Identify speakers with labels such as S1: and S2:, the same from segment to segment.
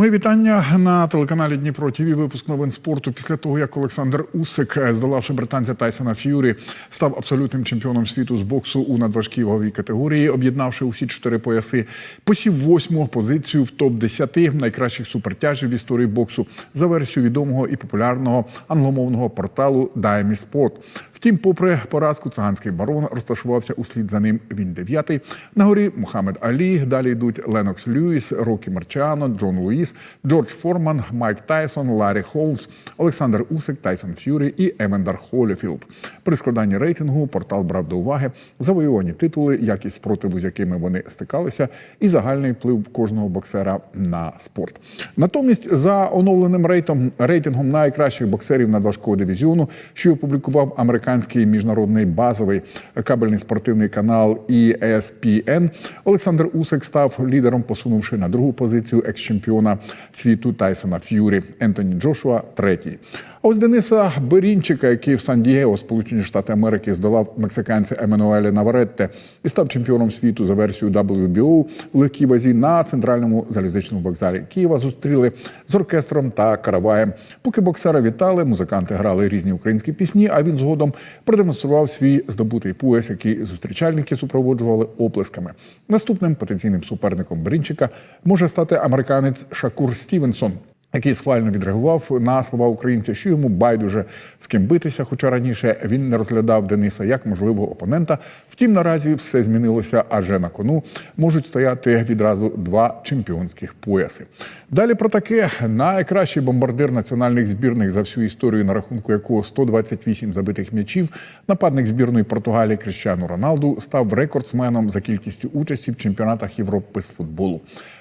S1: Мої вітання на телеканалі Дніпро ТВ. Випуск новин спорту. Після того, як Олександр Усик, здолавши британця Тайсона Ф'юрі, став абсолютним чемпіоном світу з боксу у надважкій ваговій категорії, об'єднавши усі чотири пояси, посів восьму позицію в топ 10 найкращих супертяжів в історії боксу за версією відомого і популярного англомовного порталу Dime Sport. Втім, попри поразку, циганський барон розташувався услід за ним. Він дев'ятий. На горі Мухаммед Алі. Далі йдуть Ленокс Льюіс, Рокі Марчано, Джон Луїс, Джордж Форман, Майк Тайсон, Ларі Холмс, Олександр Усик, Тайсон Ф'юрі і Емендар Холіфілд. При складанні рейтингу портал брав до уваги завоювані титули, якість спротиву, з якими вони стикалися, і загальний вплив кожного боксера на спорт. Натомість, за оновленим рейтом, рейтингом найкращих боксерів надважкого дивізіону, що опублікував американський міжнародний базовий кабельний спортивний канал ESPN, Олександр Усик став лідером, посунувши на другу позицію екс-чемпіона світу Тайсона Ф'юрі Ентоні Джошуа третій. Ось Дениса Берінчика, який в Сан-Дієго, Сполучені Штати Америки, здолав мексиканця Еммануеля Наваретте і став чемпіоном світу за версією WBO у легкій вазі на центральному залізничному вокзалі Києва. Зустріли з оркестром та караваєм. Поки боксера вітали, музиканти грали різні українські пісні. А він згодом продемонстрував свій здобутий пояс, який зустрічальники супроводжували оплесками. Наступним потенційним суперником Берінчика може стати американець Шакур Стівенсон який схвально відреагував на слова українця, що йому байдуже з ким битися. Хоча раніше він не розглядав Дениса як можливого опонента. Втім, наразі все змінилося, адже на кону можуть стояти відразу два чемпіонських пояси. Далі про таке найкращий бомбардир національних збірних за всю історію, на рахунку якого 128 забитих м'ячів, нападник збірної Португалії Кріщану Роналду став рекордсменом за кількістю участі в чемпіонатах Європи з футболу.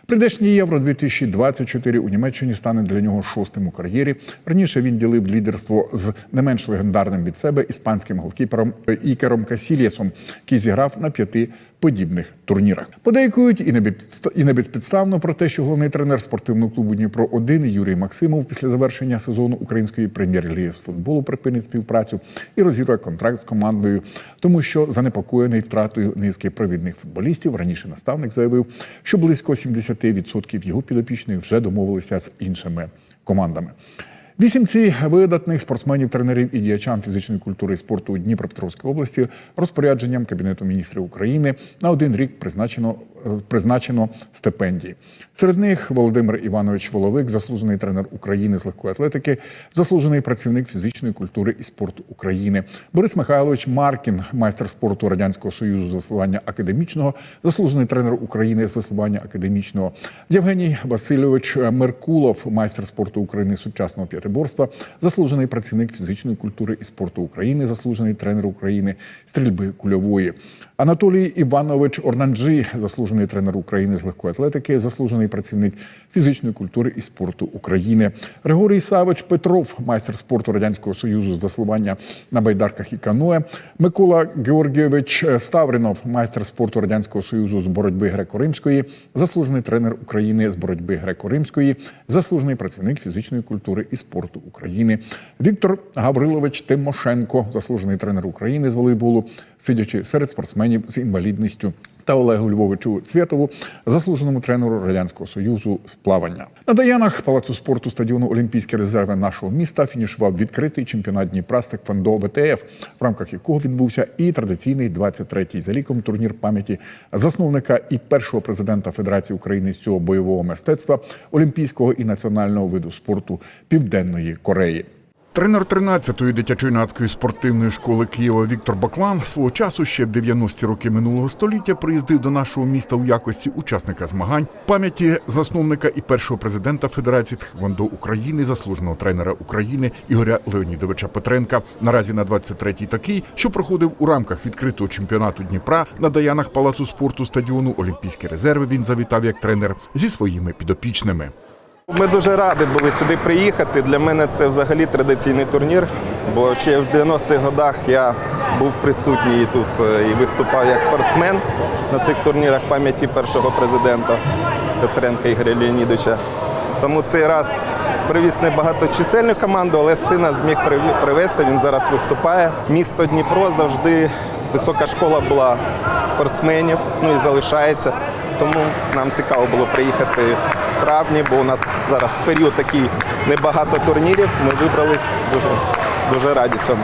S1: Прийдешній євро 2024 у Німеччині стане для нього шостим у кар'єрі. Раніше він ділив лідерство з не менш легендарним від себе іспанським голкіпером Ікером Касілєсом, який зіграв на п'яти подібних турнірах. Подейкують і не і не безпідставно про те, що головний тренер спортивного клубу Дніпро 1 Юрій Максимов після завершення сезону української прем'єр-ліги з футболу припинить співпрацю і розірве контракт з командою, тому що занепокоєний втратою низки провідних футболістів. Раніше наставник заявив, що близько 70% його підопічних вже домовилися з іншими командами. Вісімці видатних спортсменів, тренерів і діячам фізичної культури і спорту у Дніпропетровській області розпорядженням Кабінету міністрів України на один рік призначено е, призначено стипендії. Серед них Володимир Іванович Воловик, заслужений тренер України з легкої атлетики, заслужений працівник фізичної культури і спорту України. Борис Михайлович Маркін, майстер спорту Радянського Союзу з веслування академічного, заслужений тренер України з веслування академічного. Євгеній Васильович Меркулов, майстер спорту України сучасного п'ятиборства, заслужений працівник фізичної культури і спорту України, заслужений тренер України стрільби кульової. Анатолій Іванович Орнанджі, заслужений тренер України з легкої атлетики, заслужений працівник фізичної культури і спорту України. Григорій Савич Петров, майстер спорту Радянського Союзу з веслування на байдарках і каноe. Микола Георгійович Ставринов, майстер спорту Радянського Союзу з боротьби греко-римської, заслужений тренер України з боротьби греко-римської, заслужений працівник фізичної культури і спорту України. Віктор Гаврилович Тимошенко, заслужений тренер України з волейболу, сидячи серед спортсменів з інвалідністю. Та Олегу Львовичу Цвєтову, заслуженому тренеру Радянського Союзу з плавання. На Даянах палацу спорту стадіону Олімпійські резерви нашого міста фінішував відкритий чемпіонат Дніпра з Теквондо ВТФ, в рамках якого відбувся і традиційний 23-й за ліком турнір пам'яті засновника і першого президента Федерації України з цього бойового мистецтва Олімпійського і національного виду спорту Південної Кореї. Тренер 13-ї дитячо-юнацької спортивної школи Києва Віктор Баклан свого часу ще в 90-ті роки минулого століття приїздив до нашого міста у якості учасника змагань пам'яті засновника і першого президента Федерації Тхвондо України, заслуженого тренера України Ігоря Леонідовича Петренка. Наразі на 23-й такий, що проходив у рамках відкритого чемпіонату Дніпра на даянах палацу спорту стадіону Олімпійські резерви. Він завітав як тренер зі своїми підопічними.
S2: Ми дуже раді були сюди приїхати. Для мене це взагалі традиційний турнір, бо ще в 90-х годах я був присутній тут е, і виступав як спортсмен на цих турнірах пам'яті першого президента Петренка Ігоря Леонідовича. Тому цей раз привіз не багаточисельну команду, але сина зміг привезти. Він зараз виступає. Місто Дніпро завжди висока школа була спортсменів, ну і залишається. Тому нам цікаво було приїхати травні, бо у нас зараз період такий небагато турнірів. Ми вибрались дуже, дуже раді цьому.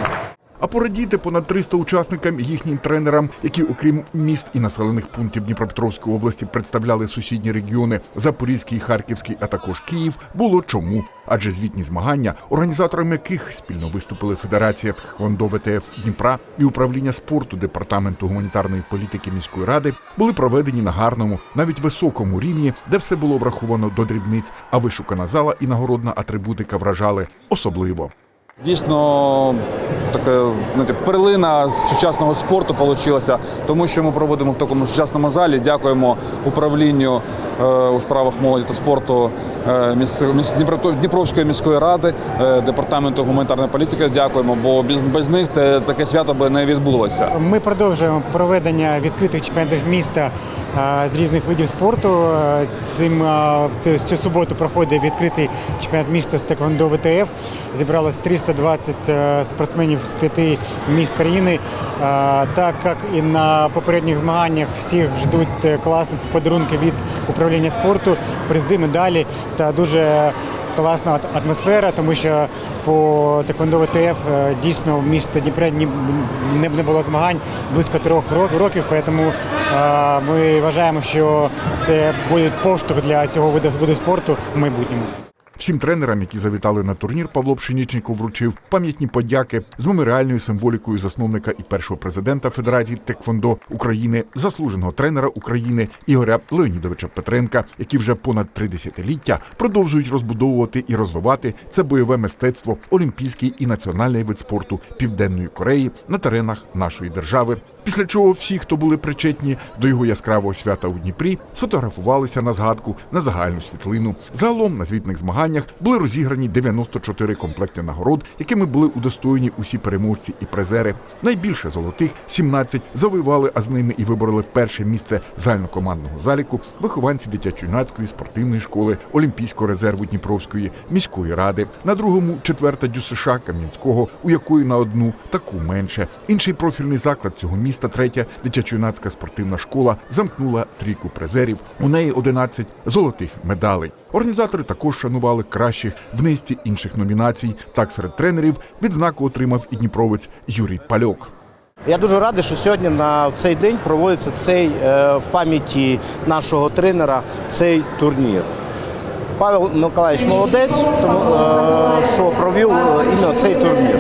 S3: А порадіти понад 300 учасникам їхнім тренерам, які, окрім міст і населених пунктів Дніпропетровської області, представляли сусідні регіони Запорізький, Харківський, а також Київ, було чому. Адже звітні змагання, організаторами яких спільно виступили Федерація Тхвондо ВТФ Дніпра і управління спорту департаменту гуманітарної політики міської ради, були проведені на гарному, навіть високому рівні, де все було враховано до дрібниць, а вишукана зала і нагородна атрибутика вражали особливо.
S4: Дійсно, така знаєте, перлина сучасного спорту вийшла, тому що ми проводимо в такому сучасному залі. Дякуємо управлінню е, у справах молоді та спорту е, міс, міс, Дніпровської міської ради, е, департаменту гуманітарної політики. Дякуємо, бо без, без них те, таке свято би не відбулося.
S5: Ми продовжуємо проведення відкритих чемпіонатів міста е, з різних видів спорту. Е, Цим е, цю, цю суботу проходить відкритий чемпіонат міста з Теквондо ВТФ. Зібралось 320 е, спортсменів з п'яти міст країни. Е, Так як і на попередніх змаганнях всіх ждуть е, класні подарунки від управління спорту, призи, медалі та дуже класна атмосфера, тому що по Теквондо ВТФ е, дійсно в місті Дніпре не, було змагань близько трьох років, тому ми вважаємо, що це буде поштовх для цього виду спорту в майбутньому.
S3: Всім тренерам, які завітали на турнір, Павло Пшенічников вручив пам'ятні подяки з меморіальною символікою засновника і першого президента Федерації Теквондо України, заслуженого тренера України Ігоря Леонідовича Петренка, які вже понад три десятиліття продовжують розбудовувати і розвивати це бойове мистецтво, олімпійський і національний вид спорту Південної Кореї на теренах нашої держави. Після чого всі, хто були причетні до його яскравого свята у Дніпрі, сфотографувалися на згадку на загальну світлину. Загалом на звітних змаганнях були розіграні 94 комплекти нагород, якими були удостоєні усі переможці і призери. Найбільше золотих 17 завоювали, а з ними і вибороли перше місце загальнокомандного заліку вихованці дитячо-юнацької спортивної школи Олімпійського резерву Дніпровської міської ради. На другому четверта ДЮСШ Кам'янського, у якої на одну таку менше. Інший профільний заклад цього міста, третя дитячо-юнацька спортивна школа, замкнула трійку призерів. У неї 11 золотих медалей. Організатори також шанували кращих в низці інших номінацій. Так серед тренерів відзнаку отримав і дніпровець Юрій Пальок.
S6: Я дуже радий, що сьогодні на цей день проводиться цей е, в пам'яті нашого тренера цей турнір. Павел Миколаївич молодець, тому е, що провів е, іменно цей турнір.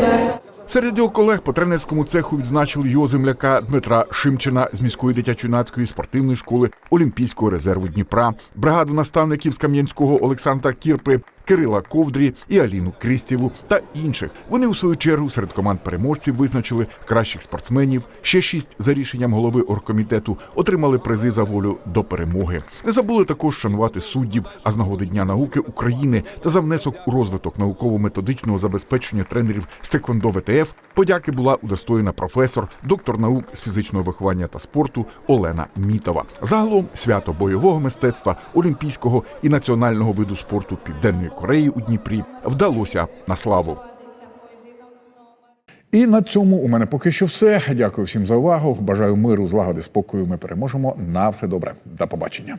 S3: Серед його колег по тренерському цеху відзначили його земляка Дмитра Шимчина з міської дитячо-юнацької спортивної школи Олімпійського резерву Дніпра, бригаду наставників з Кам'янського Олександра Кірпи, Кирила Ковдрі і Аліну Крістєву та інших. Вони у свою чергу серед команд переможців визначили кращих спортсменів. Ще шість за рішенням голови оргкомітету отримали призи за волю до перемоги. Не забули також шанувати суддів, а з нагоди Дня науки України та за внесок у розвиток науково-методичного забезпечення тренерів з Теквондо ВТФ подяки була удостоєна професор, доктор наук з фізичного виховання та спорту Олена Мітова. Загалом свято бойового мистецтва, олімпійського і національного виду спорту Південної Кореї у Дніпрі вдалося на славу. І на цьому у мене поки що все. Дякую всім за увагу. Бажаю миру, злагоди, спокою. Ми переможемо. На все добре. До побачення.